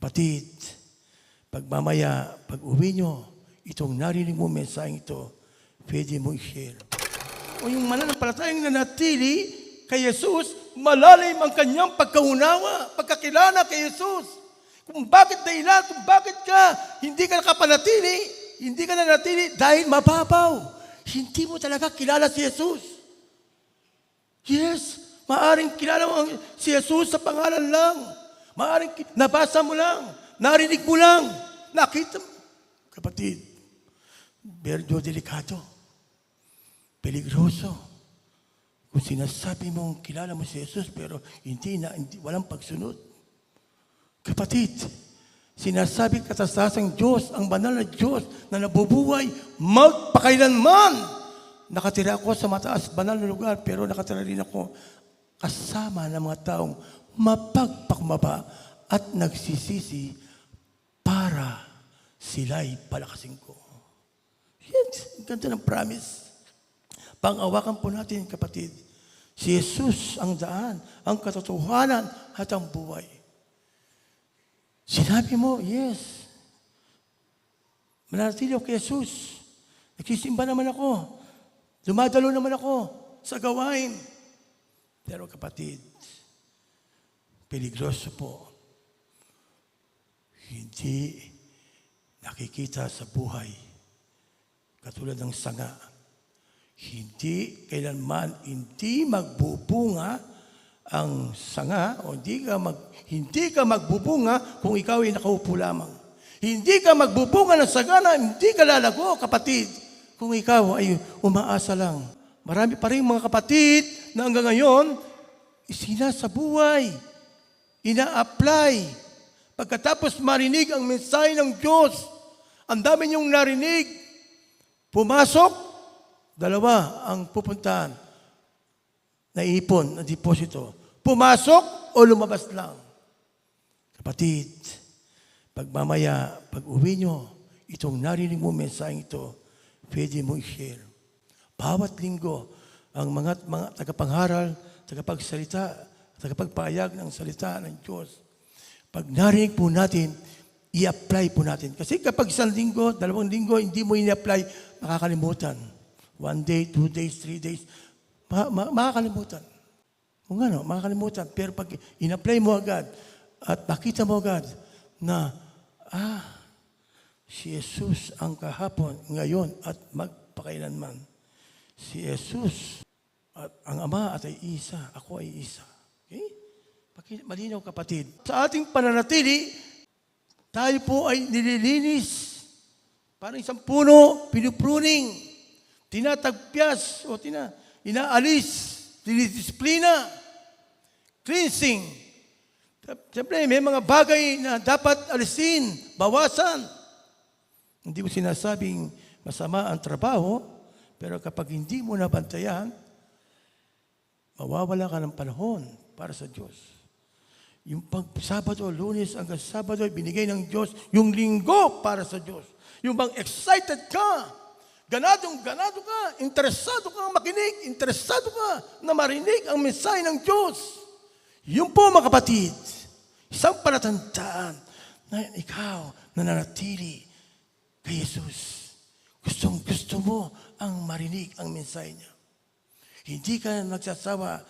Kapatid, pag mamaya, pag uwi nyo, itong narinig mo mensaheng ito, pwede mo i-share. O yung mananampalatayang nanatili kay Jesus, malalim ang kanyang pagkaunawa, pagkakilala kay Jesus. Kung bakit dahilan, kung bakit ka hindi ka nakapanatili, hindi ka nanatili dahil mababaw. Hindi mo talaga kilala si Jesus. Yes, maaring kilala mo si Jesus sa pangalan lang. Maaring nabasa mo lang, narinig mo lang, nakita mo. Kapatid, medyo delikado, peligroso. Kung sinasabi mong kilala mo si Jesus pero hindi na, hindi, walang pagsunod. Kapatid, sinasabi katasasang Diyos, ang banal na Diyos na nabubuhay magpakailanman. Nakatira ako sa mataas banal na lugar pero nakatira rin ako kasama ng mga taong mapagpakmaba at nagsisisi para sila'y palakasin ko. Yes, ganda ng promise. Pangawakan po natin, kapatid. Si Jesus ang daan, ang katotohanan at ang buhay. Sinabi mo, yes. Manatili ako kay Jesus. Nagsisimba naman ako. Dumadalo naman ako sa gawain. Pero kapatid, peligroso po. Hindi nakikita sa buhay. Katulad ng sanga. Hindi kailanman hindi magbubunga ang sanga o hindi ka mag hindi ka magbubunga kung ikaw ay nakaupo lamang. Hindi ka magbubunga ng sagana, hindi ka lalago, kapatid, kung ikaw ay umaasa lang. Marami pa rin mga kapatid na hanggang ngayon, isina sa buhay, ina-apply. Pagkatapos marinig ang mensahe ng Diyos, ang dami niyong narinig, pumasok, dalawa ang pupuntahan na ipon, na deposito. Pumasok o lumabas lang. Kapatid, pag mamaya, pag uwi nyo, itong narinig mo mensaheng ito, pwede mo i-share. Bawat linggo, ang mga, mga tagapangharal, tagapagsalita, tagapagpayag ng salita ng Diyos, pag narinig po natin, i-apply po natin. Kasi kapag isang linggo, dalawang linggo, hindi mo i-apply, makakalimutan. One day, two days, three days, ma- ma- makakalimutan. Kung ano, makakalimutan. Pero pag in-apply mo agad at nakita mo agad na, ah, si Jesus ang kahapon, ngayon at magpakailanman. Si Jesus at ang Ama at ay isa, ako ay isa. Malinaw kapatid. Sa ating pananatili, tayo po ay nililinis. Parang isang puno, pinupruning, tinatagpias o tina, inaalis, dinidisiplina, cleansing. Siyempre, may mga bagay na dapat alisin, bawasan. Hindi mo sinasabing masama ang trabaho, pero kapag hindi mo nabantayan, mawawala ka ng panahon para sa Diyos. Yung pag Sabado, Lunes hanggang Sabado, binigay ng Diyos yung linggo para sa Diyos. Yung bang excited ka, ganadong ganado ka, interesado ka makinig, interesado ka na marinig ang mensahe ng Diyos. Yun po mga kapatid, isang palatandaan na ikaw nananatili kay Jesus. Gustong gusto mo ang marinig ang mensahe niya. Hindi ka nagsasawa